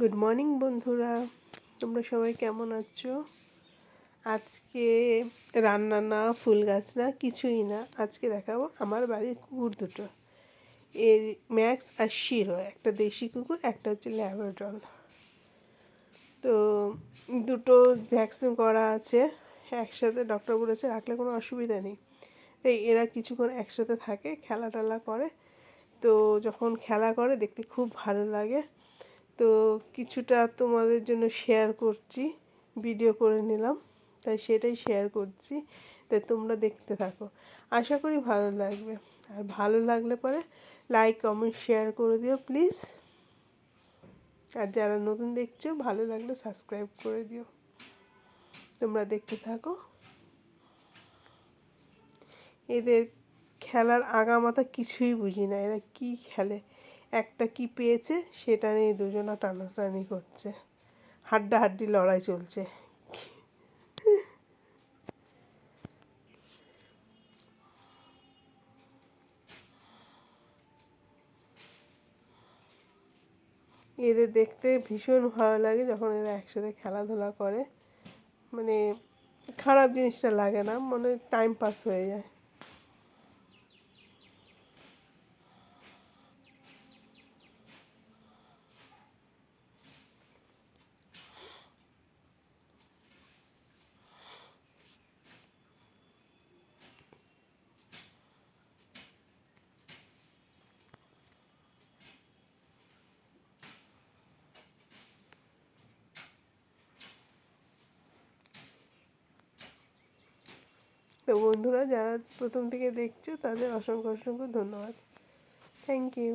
Good morning বন্ধুরা। তোমরা সবাই কেমন আছো? আজকে রান্না না, ফুল গাছ না, কিছুই না। আজকে দেখাবো আমার বাড়ির কুকুর দুটো। এর ম্যাক্স আর শিরো, একটা দেশি কুকুর, একটা হচ্ছে ল্যাবরেটল তো দুটো ভ্যাকসিন করা আছে, একসাথে ডক্টর বলেছে রাখলে কোনো অসুবিধা নেই। তাই এরা কিছুক্ষণ একসাথে থাকে খেলা টেলা করে। তো যখন খেলা করে, দেখতে খুব ভালো লাগে। তো কিছুটা তোমাদের জন্য শেয়ার করছি ভিডিও করে নিলাম, তাই সেটাই শেয়ার করছি, তাই তোমরা দেখতে থাকো। আশা করি ভালো লাগবে। আর ভালো লাগলে পরে লাইক কমেন্ট শেয়ার করে দিও প্লিজ আর যারা নতুন দেখছ, ভালো লাগলে সাবস্ক্রাইব করে দিও। তোমরা দেখতে থাকো। এদের খেলার আগামাথা কিছুই বুঝি না, এরা কী খেলে? একটা কি পেয়েছে, সেটা নিয়ে দুজনা টানাটানি করছে। হাড্ডা হাড্ডি লড়াই চলছে। এদের দেখতে ভীষণ ভালো লাগে যখন এরা একসাথে খেলাধুলা করে। মানে খারাপ জিনিসটা লাগে না মানে টাইম পাস হয়ে যায়। তো বন্ধুরা যারা প্রথম থেকে দেখছ তাদের অসংখ্য অসংখ্য ধন্যবাদ। Thank you